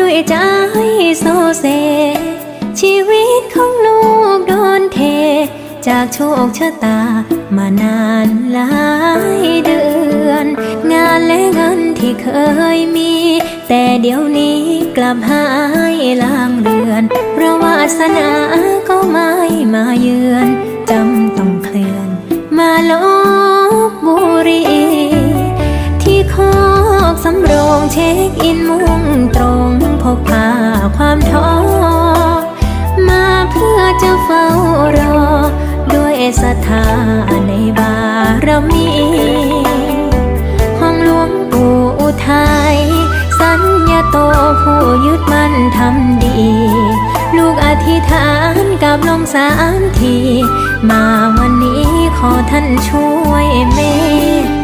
ด้วยใจโซเซ ชีวิตของลูกโดนเท จากโชคชะตามานานหลายเดือน งานและเงินที่เคยมี แต่เดี๋ยวนี้กลับหายลางเรือนเพราะวาสนาก็ไม่มาเยือนจำต้องเคลื่อน มาลบบุรี ที่คอกสำโรงเช็คอินมุ่งตรง พบพาความท้อมาเพื่อจะเฝ้ารอ ด้วยศรัทธาในบารมีของหลวงปู่อุทัยสัญญาโตผู้ยึดมั่นทำดี ลูกอธิษฐานกับลงสามที มาวันนี้ขอท่านช่วยเมต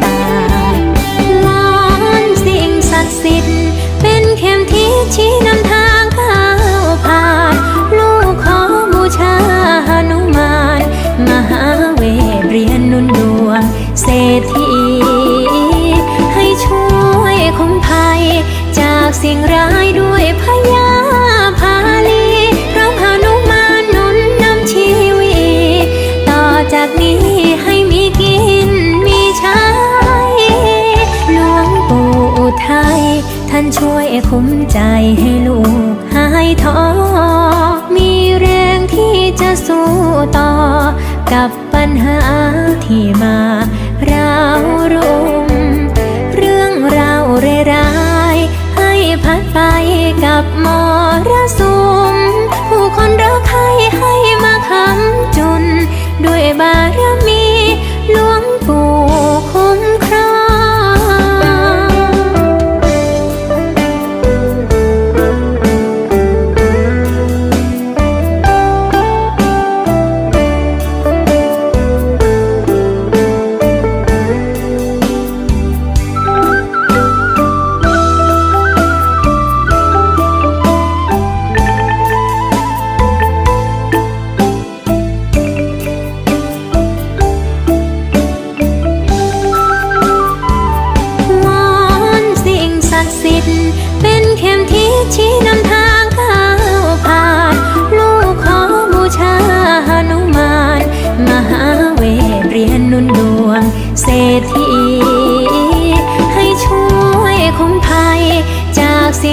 สิ่งร้ายด้วยพญาพาลีพร้อมหนุมานหนุนนำชีวิตต่อจากนี้ให้มีกินมีใช้หลวงปู่อุทัยท่านช่วยคุ้มใจให้ลูกหายท้อมีแรงที่จะสู้ต่อ กับปัญหาที่มาเราวรุ ไปกับมรสุ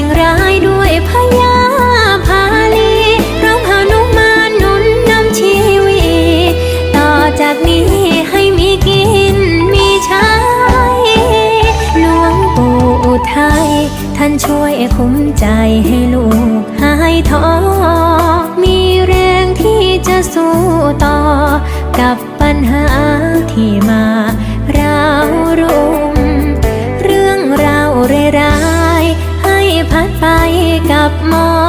งร้ายด้วยพญาพาลีพระพานุมานหนุนนำชีวิตต่อจากนี้ให้มีกินมีใช้หลวงปู่อุทัยท่านช่วยคุ้มใจให้ลูกหายท้อ กับมรสุ